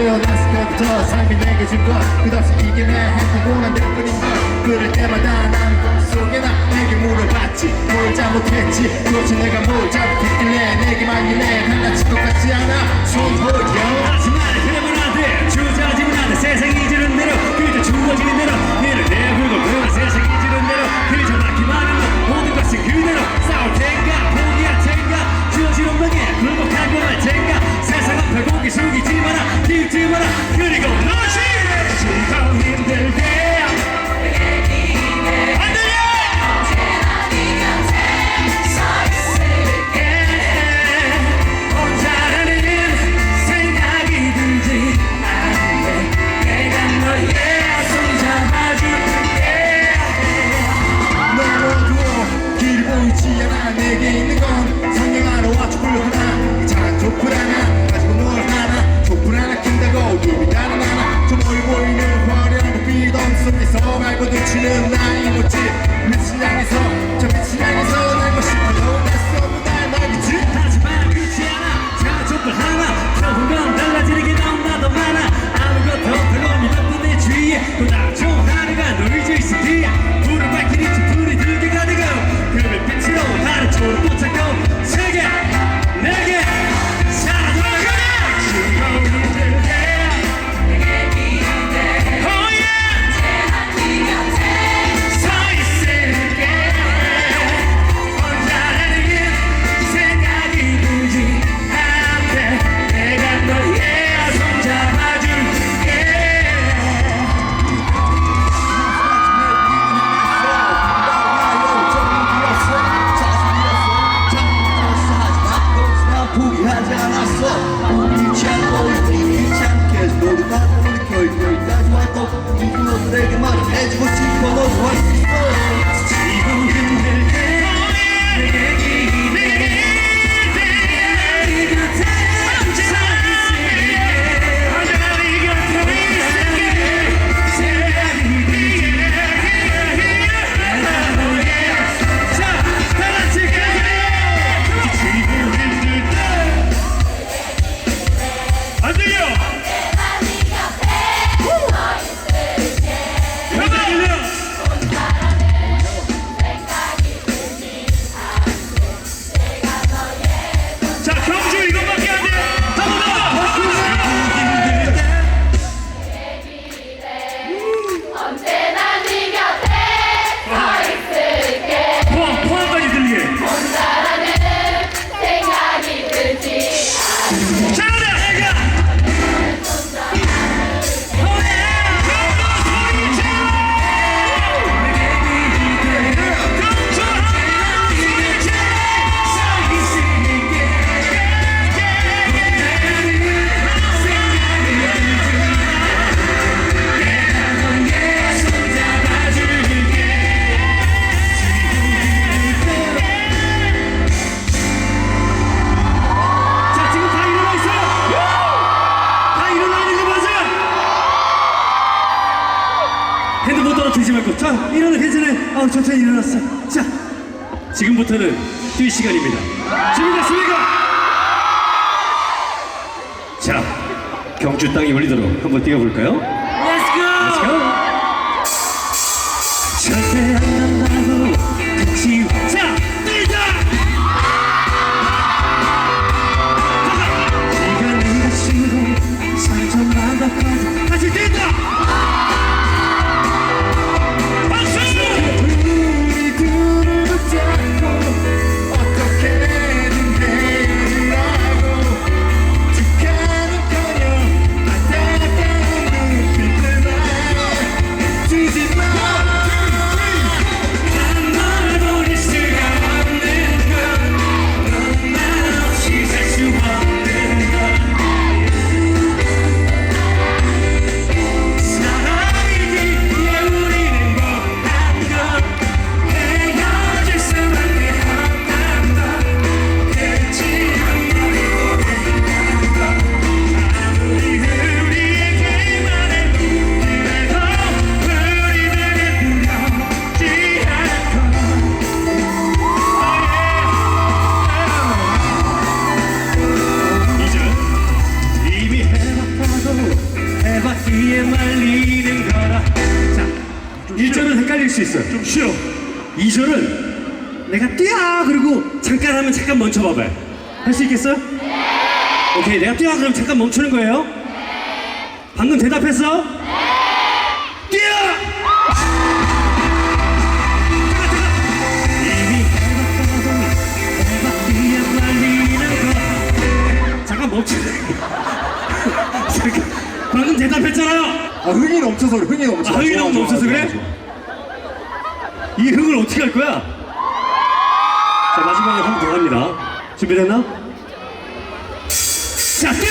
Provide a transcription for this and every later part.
태어났을 때부터 삶이 내게 준것. 끝없이 이게 내 행복한 내 뿐인 걸 그럴 때마다 나는 꿈속에 나 내게 물어봤지. 뭘 잘못했지. 도대체 내가 뭘 잘못했길래 내게만 이래 달라질 것 같지 않아. 손 보여 스마일 그러면 안돼 주저하지면 안돼 세상 이지는 대로 그저 주어지는 대로. 니를 내불고 그런 세상 이지는 대로 그저 막기만 하면 숨기지 마라 들지 마라. 그리고 너지 지금 힘들 때. 어, 천천히 일어났어. 자, 지금부터는 뛸 시간입니다. 준비됐습니까? 자, 경주 땅이 울리도록 한번 뛰어볼까요? 말리는 거라. 자 1절은 헷갈릴 수 있어요. 좀 쉬어. 2절은 내가 뛰어! 그리고 잠깐 하면 잠깐 멈춰 봐봐요. 할 수 있겠어요? 오케이 내가 뛰어! 그럼 잠깐 멈추는 거예요? 방금 대답했어? 뛰어! 해봤기에 말리는 거. 잠깐 멈춰. 잠깐 대답했잖아요 아 흥이 넘쳐서 그래 흥이 넘쳐 아, 흥이 너무 좋아, 넘쳐서 좋아, 그래? 좋아. 이 흥을 어떻게 할 거야? 자 마지막에 한 번 더 갑니다 준비됐나? 자뛰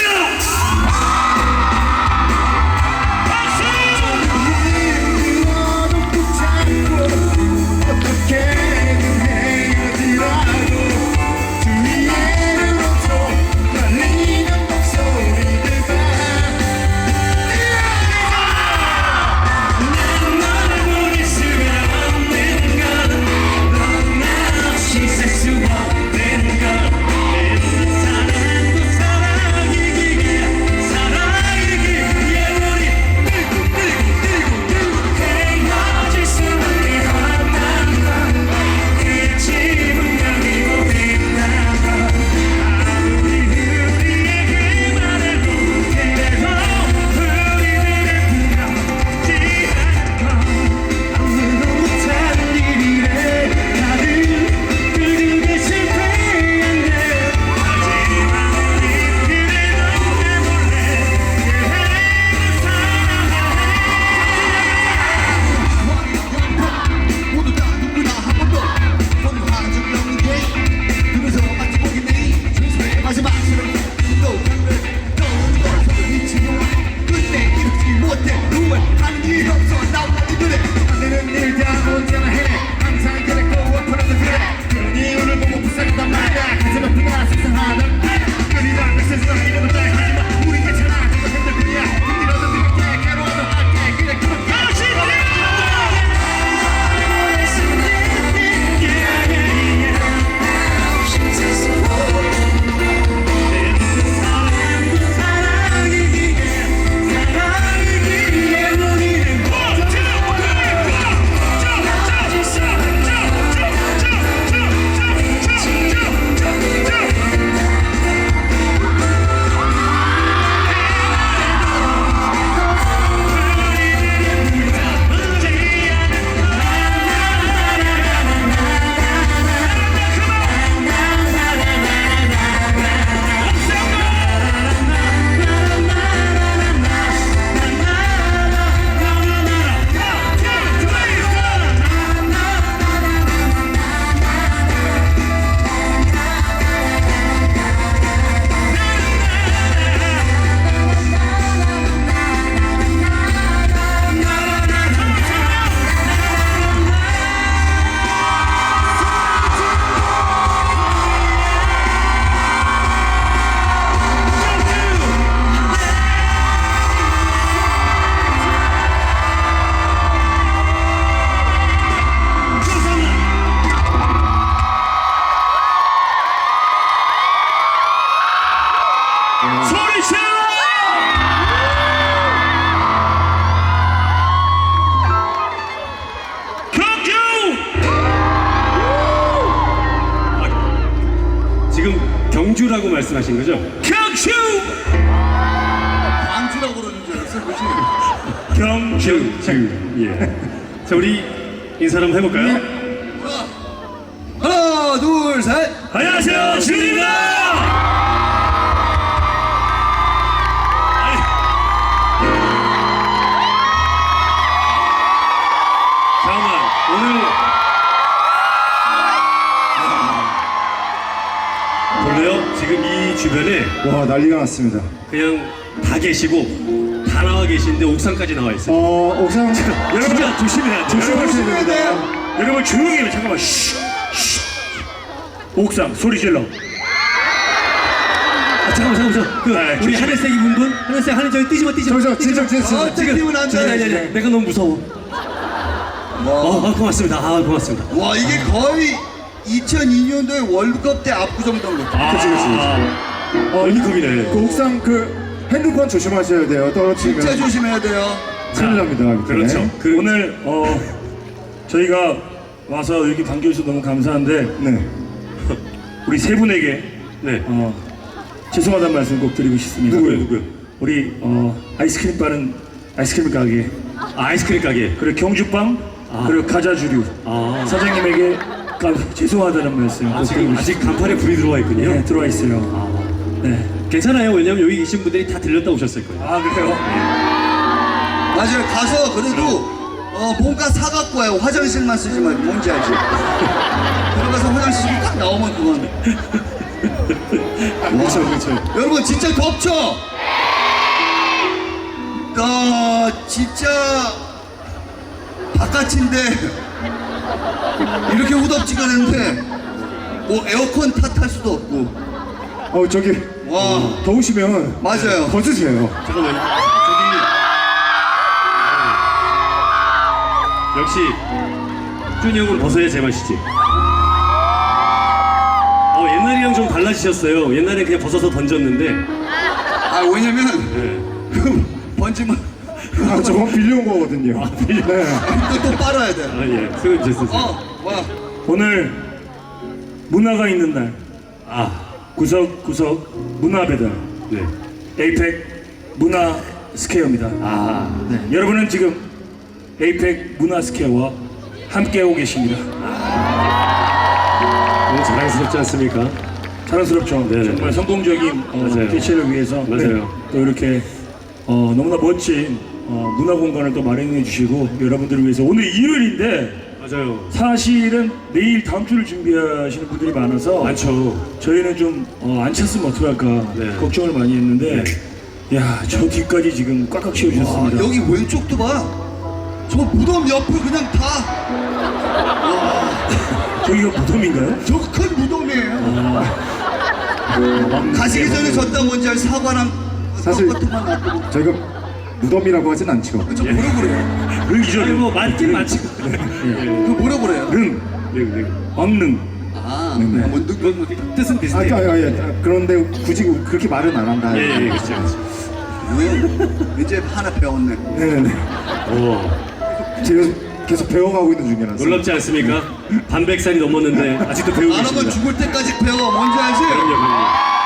지금 경주라고 말씀하신 거죠? 경주! 광주라고 그러는 줄 알았어 그치? 경주. 예. 자, 우리 인사 한번 해볼까요? 하나 둘 셋 안녕하세요, 주입니다. 와 난리가 났습니다 그냥 다 계시고 다 나와 계시는데 옥상까지 나와 있어요. 어 옥상 여러분 진짜 조심해야 돼요. 조심하셔야 여러분, 됩니다 여러분 조용히 해요. 잠깐만. 쉬, 쉬. 옥상 소리 질러. 아, 잠깐만 잠깐만 잠깐만. 그 아, 우리 조심해. 하늘색 입은 분 하늘색 하늘 저기 뛰지 마 뛰지 마. 뛰지 마. 진짜 진짜 아, 지금 뛰면 안 돼. 아니, 아니, 아니, 내가 너무 무서워. 어, 아, 고맙습니다. 아, 고맙습니다. 와 이게 거의 2002년도에 월드컵 때 압구정 정도. 아, 그치, 그치. 어, 월드컵이네. 그 옥상 그 핸드폰 조심하셔야 돼요. 떨어지면 진짜 조심해야 돼요. 큰일 납니다. 그렇죠. 그 오늘 어 저희가 와서 이렇게 반겨주셔서 너무 감사한데 네. 우리 세 분에게 네. 어, 죄송하다는 말씀 꼭 드리고 싶습니다. 누구요, 누구요? 우리 어, 아이스크림 바는 아이스크림 가게 아, 아이스크림 가게. 그리고 경주빵 그리고 가자주류 아. 사장님에게 가, 죄송하다는 말씀 꼭 아직, 드리고 싶습니다. 아직 간판에 불이 들어와 있군요. 네, 들어와 있어요. 네. 괜찮아요. 왜냐면 여기 계신 분들이 다 들렸다 오셨을 거예요. 아 그래요? 맞아요. 가서 그래도 어, 뭔가 사갖고 와요. 화장실만 쓰지 말고 뭔지 알지? 들어가서 화장실 쓰고 딱 나오면 그건. 그렇죠, 그렇죠. 여러분 진짜 덥죠? 어, 진짜 바깥인데 이렇게 후덥지가 않은데 뭐 에어컨 탓할 수도 없고 어 저기 와 더우시면 맞아요. 벗으세요. 잠깐만요. 저기 역시 준이 형은 벗어야 제맛이지. 어 옛날이랑 좀 달라지셨어요. 옛날에 그냥 벗어서 던졌는데 아 왜냐면 네. 그 번지면 아 저건 빌려온 거거든요. 네. 이거 또 빨아야 돼. 아 예. 수고 주셨어요. 어와 오늘 문화가 있는 날 아 구석구석 문화 배달 네. 에이펙 문화 스퀘어입니다. 아 여러분은 지금 에이펙 문화 스퀘어와 함께하고 계십니다. 너무 자랑스럽지 않습니까? 자랑스럽죠. 네네. 정말 성공적인 어, 맞아요. 개최를 위해서 맞아요. 네, 또 이렇게 어, 너무나 멋진 어, 문화 공간을 또 마련해 주시고 여러분들을 위해서 오늘 일요일인데 맞아요. 사실은 내일 다음 주를 준비하시는 분들이 많아서 많죠. 저희는 좀안 찼으면 어떡할까 네. 걱정을 많이 했는데 야 저 뒤까지 지금 꽉꽉 아, 채워주셨습니다. 여기 왼쪽도 봐. 저 무덤 옆에 그냥 다 저기가 무덤인가요? 저 큰 무덤이에요. 아, 가시기 전에 졌다 뭔지 알 사과랑 사실- 떡떡만 놔두고 저희가 무덤이라고 하진 않죠. 저 뭐라 그래요? 를 아니 이전에 뭐 맞긴 맞지. 그 뭐라 그래요? 능 네, 네. 왕능 아, 네. 뭐 느, 그건 뭐 뜻은 아, 비슷해요. 아, 아, 예. 그런데 굳이 그렇게 말은 안 한다. 예, 예, 그렇죠. 그렇죠. 왜? 이제 하나 배웠네. 네네네. 오, 제가 계속 배워가고 있는 중이라서. 놀랍지 않습니까? 반백살이 넘었는데 아직도 배우고 안 하면 계십니다. 죽을 때까지 배워. 뭔지 알지? 그럼요, 그럼요.